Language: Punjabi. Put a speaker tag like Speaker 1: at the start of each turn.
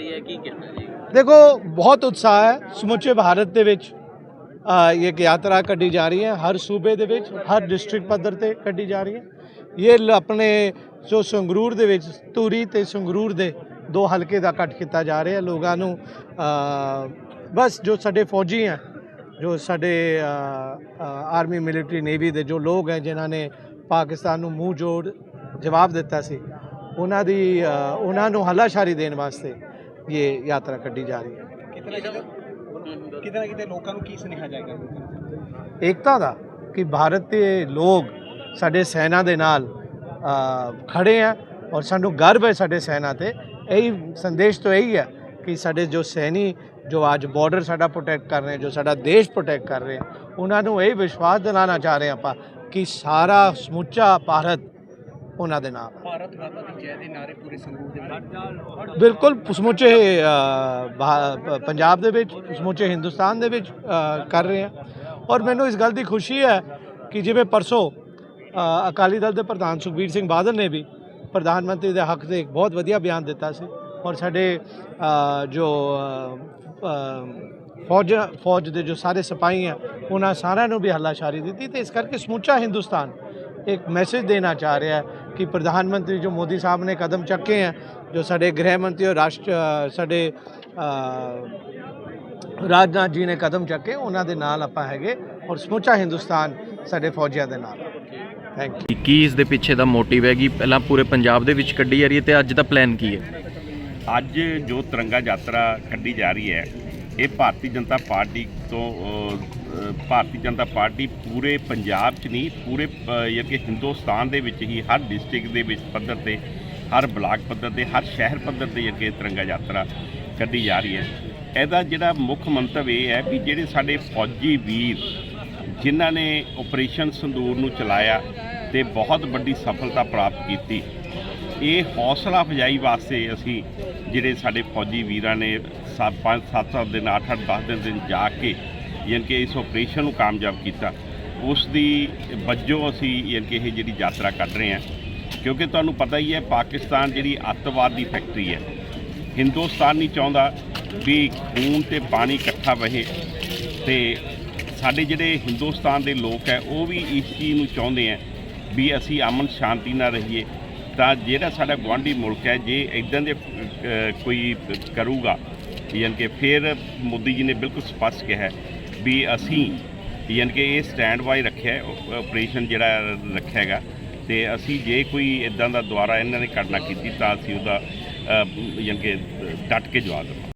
Speaker 1: ਰਹੀ ਹੈ, ਕੀ ਕਹਿਣਾ ਜੀ?
Speaker 2: ਦੇਖੋ, ਬਹੁਤ ਉਤਸ਼ਾਹ ਹੈ ਸਮੁੱਚੇ ਭਾਰਤ ਦੇ ਵਿੱਚ। ਇਹ ਇੱਕ ਯਾਤਰਾ ਕੱਢੀ ਜਾ ਰਹੀ ਹੈ, ਹਰ ਸੂਬੇ ਦੇ ਵਿੱਚ, ਹਰ ਡਿਸਟ੍ਰਿਕਟ ਪੱਧਰ ਤੇ ਕੱਢੀ ਜਾ ਰਹੀ ਹੈ। ਇਹ ਲ- ਆਪਣੇ ਜੋ ਸੰਗਰੂਰ ਦੇ ਵਿੱਚ, ਧੂਰੀ ਤੇ ਸੰਗਰੂਰ ਦੇ ਦੋ ਹਲਕੇ ਦਾ ਕੱਟ ਕੀਤਾ ਜਾ ਰਿਹਾ ਲੋਕਾਂ ਨੂੰ ਬਸ ਜੋ ਸਾਡੇ ਫੌਜੀ ਹੈ, ਜੋ ਸਾਡੇ ਆਰਮੀ, ਮਿਲਟਰੀ, ਨੇਵੀ ਦੇ ਜੋ ਲੋਕ ਹੈ, ਜਿਨ੍ਹਾਂ ਨੇ ਪਾਕਿਸਤਾਨ ਨੂੰ ਮੂੰਹ ਜੋੜ ਜਵਾਬ ਦਿੱਤਾ ਸੀ, ਉਹਨਾਂ ਦੀ ਉਹਨਾਂ ਨੂੰ ਹੱਲਾਸ਼ਾਰੀ ਦੇਣ ਵਾਸਤੇ ਇਹ ਯਾਤਰਾ ਕੱਢੀ ਜਾ ਰਹੀ ਹੈ।
Speaker 3: ਕਿਤੇ ਨਾ ਕਿਤੇ ਲੋਕਾਂ ਨੂੰ ਕੀ ਸੁਨੇਹਾ ਜਾਏਗਾ?
Speaker 2: ਏਕਤਾ ਦਾ ਕਿ ਭਾਰਤ ਦੇ ਲੋਕ ਸਾਡੇ ਸੈਨਾ ਦੇ ਨਾਲ ਖੜੇ ਆ ਔਰ ਸਾਨੂੰ ਗਰਵ ਹੈ ਸਾਡੇ ਸੈਨਾ ਤੇ। ਇਹੀ ਸੰਦੇਸ਼ ਤੋਂ ਇਹੀ ਹੈ ਕਿ ਸਾਡੇ ਜੋ ਸੈਨੀ ਜੋ ਅੱਜ ਬਾਰਡਰ ਸਾਡਾ ਪ੍ਰੋਟੈਕਟ ਕਰ ਰਹੇ ਜੋ ਸਾਡਾ ਦੇਸ਼ ਪ੍ਰੋਟੈਕਟ ਕਰ ਰਹੇ ਉਹਨਾਂ ਨੂੰ ਇਹ ਵਿਸ਼ਵਾਸ ਦਿਲਾਣਾ ਚਾਹ ਰਹੇ ਆਪਾਂ ਕਿ ਸਾਰਾ ਸਮੁੱਚਾ ਭਾਰਤ ਉਹਨਾਂ ਦੇ ਨਾਲ। ਹੈ।
Speaker 3: ਭਾਰਤ ਮਾਤਾ ਦੀ ਜੈ ਦੇ ਨਾਰੇ ਪੂਰੇ ਸੰਗਰੂਰ ਦੇ ਵਿੱਚ।
Speaker 2: ਬਿਲਕੁਲ ਸਮੁੱਚੇ ਪੰਜਾਬ ਦੇ ਵਿੱਚ ਸਮੁੱਚੇ ਹਿੰਦੁਸਤਾਨ ਦੇ ਵਿੱਚ ਕਰ ਰਹੇ ਆ ਔਰ ਮੈਨੂੰ ਇਸ ਗੱਲ ਦੀ ਖੁਸ਼ੀ ਹੈ ਕਿ ਜਿਵੇਂ ਪਰਸੋਂ ਅਕਾਲੀ ਦਲ ਦੇ ਪ੍ਰਧਾਨ ਸੁਖਬੀਰ ਸਿੰਘ ਬਾਦਲ ਨੇ ਵੀ ਪ੍ਰਧਾਨ ਮੰਤਰੀ ਦੇ ਹੱਕ 'ਤੇ ਇੱਕ ਬਹੁਤ ਵਧੀਆ ਬਿਆਨ ਦਿੱਤਾ ਸੀ। ਔਰ ਸਾਡੇ ਜੋ ਫੌਜ ਫੌਜ ਦੇ ਜੋ ਸਾਰੇ ਸਿਪਾਹੀ ਆ ਉਹਨਾਂ ਸਾਰਿਆਂ ਨੂੰ ਵੀ ਹੱਲਾਸ਼ਾਰੀ ਦਿੱਤੀ ਤੇ ਇਸ ਕਰਕੇ ਸਮੁੱਚਾ ਹਿੰਦੁਸਤਾਨ ਇੱਕ ਮੈਸੇਜ ਦੇਣਾ ਚਾਹ ਰਿਹਾ ਹੈ ਕਿ ਪ੍ਰਧਾਨ ਮੰਤਰੀ ਜੋ ਮੋਦੀ ਸਾਹਿਬ ਨੇ ਕਦਮ ਚੱਕੇ ਹੈ ਜੋ ਸਾਡੇ ਗ੍ਰਹਿ ਮੰਤਰੀ ਔਰ ਰਾਸ਼ਟਰ ਸਾਡੇ ਰਾਜਨਾਥ ਜੀ ਨੇ ਕਦਮ ਚੱਕੇ ਉਹਨਾਂ ਦੇ ਨਾਲ ਆਪਾਂ ਹੈਗੇ ਔਰ ਸਮੁੱਚਾ ਹਿੰਦੁਸਤਾਨ ਸਾਡੇ ਫੌਜੀਆਂ ਦੇ ਨਾਲ ਥੈਂਕ ਯੂ
Speaker 4: ਕੀ ਇਸ ਦੇ ਪਿੱਛੇ ਦਾ ਮੋਟਿਵ ਹੈ ਕਿ ਪਹਿਲਾਂ ਪੂਰੇ ਪੰਜਾਬ ਦੇ ਵਿੱਚ ਕੱਢੀ ਜਾ ਰਹੀ ਹੈ ਤੇ ਅੱਜ ਦਾ ਪਲਾਨ ਕੀ ਹੈ
Speaker 5: ਅੱਜ ਜੋ ਤਿਰੰਗਾ ਯਾਤਰਾ ਕੱਢੀ ਜਾ ਰਹੀ ਹੈ ਇਹ ਭਾਰਤੀ ਜਨਤਾ ਪਾਰਟੀ ਤੋਂ ਭਾਰਤੀ ਜਨਤਾ ਪਾਰਟੀ ਪੂਰੇ ਪੰਜਾਬ 'ਚ ਨਹੀਂ ਪੂਰੇ ਅ, ਯਾਨੀ ਕਿ ਹਿੰਦੁਸਤਾਨ ਦੇ ਵਿੱਚ ਹੀ ਹਰ ਡਿਸਟ੍ਰਿਕਟ ਦੇ ਵਿੱਚ ਪੱਧਰ ਤੇ ਹਰ ਬਲਾਕ ਪੱਧਰ ਤੇ ਹਰ ਸ਼ਹਿਰ ਪੱਧਰ ਤੇ ਯਾਨੀ ਕਿ ਤਿਰੰਗਾ ਯਾਤਰਾ ਕੱਢੀ ਜਾ ਰਹੀ ਹੈ। ਇਹਦਾ ਜਿਹੜਾ ਮੁੱਖ ਮੰਤਵ ਇਹ ਹੈ ਵੀ ਜਿਹੜੇ ਸਾਡੇ ਫੌਜੀ ਵੀਰ ਜਿਨ੍ਹਾਂ ਨੇ ਆਪਰੇਸ਼ਨ ਸੰਦੂਰ ਨੂੰ ਚਲਾਇਆ ਤੇ ਬਹੁਤ ਵੱਡੀ ਸਫਲਤਾ ਪ੍ਰਾਪਤ ਕੀਤੀ ਇਹ ਹੌਸਲਾ ਅਫਜਾਈ ਵਾਸਤੇ ਅਸੀਂ ਜਿਹੜੇ ਸਾਡੇ ਫੌਜੀ ਵੀਰਾਂ ਨੇ 5 7 ਦਿਨ 8 8 10 ਦਿਨ ਜਾ ਕੇ ਯਾਨੀ ਕਿ ਇਸ ਆਪਰੇਸ਼ਨ ਨੂੰ ਕਾਮਯਾਬ ਕੀਤਾ। ਉਸ ਦੀ ਵਜੋਂ ਅਸੀਂ ਯਾਨੀ ਕਿ ਇਹ ਜਿਹੜੀ ਯਾਤਰਾ ਕੱਢ ਰਹੇ ਹਾਂ, ਕਿਉਂਕਿ ਤੁਹਾਨੂੰ ਪਤਾ ਹੀ ਹੈ, ਪਾਕਿਸਤਾਨ ਜਿਹੜੀ ਅੱਤਵਾਦ ਦੀ ਫੈਕਟਰੀ ਹੈ। ਹਿੰਦੁਸਤਾਨ ਨਹੀਂ ਚਾਹੁੰਦਾ ਵੀ ਖੂਨ ਤੇ ਪਾਣੀ ਇਕੱਠਾ ਵਹੇ ਤੇ ਸਾਡੇ ਜਿਹੜੇ ਹਿੰਦੁਸਤਾਨ ਦੇ ਲੋਕ ਹੈ, ਉਹ ਵੀ ਇਸ ਚੀਜ਼ ਨੂੰ ਚਾਹੁੰਦੇ ਆ ਵੀ ਅਸੀਂ ਅਮਨ ਸ਼ਾਂਤੀ ਨਾਲ ਰਹੀਏ। ਤਾਂ ਜਿਹੜਾ ਸਾਡਾ ਗੁਆਂਢੀ ਮੁਲਕ ਹੈ, ਜੇ ਇਦਾਂ ਦੇ ਕੋਈ ਕਰੂਗਾ ਯਾਨੀ ਕਿ ਫਿਰ ਮੋਦੀ ਜੀ ਨੇ ਬਿਲਕੁਲ ਸਪਸ਼ਟ ਕਿਹਾ ਵੀ ਅਸੀਂ ਯਾਨੀ ਕਿ ਇਹ ਸਟੈਂਡ ਬਾਈ ਰੱਖਿਆ ਹੈ, ਆਪਰੇਸ਼ਨ ਜਿਹੜਾ ਰੱਖਿਆ ਹੈਗਾ ਤੇ ਅਸੀਂ ਜੇ ਕੋਈ ਇਦਾਂ ਦਾ ਦੁਆਰਾ ਇਹਨਾਂ ਨੇ ਘਟਨਾ ਕੀਤੀ ਤਾਂ ਅਸੀਂ ਉਹਦਾ ਅ, ਯਾਨੀ ਕਿ ਡਟ ਕੇ ਜਵਾਬ ਦੇਵਾਂਗੇ।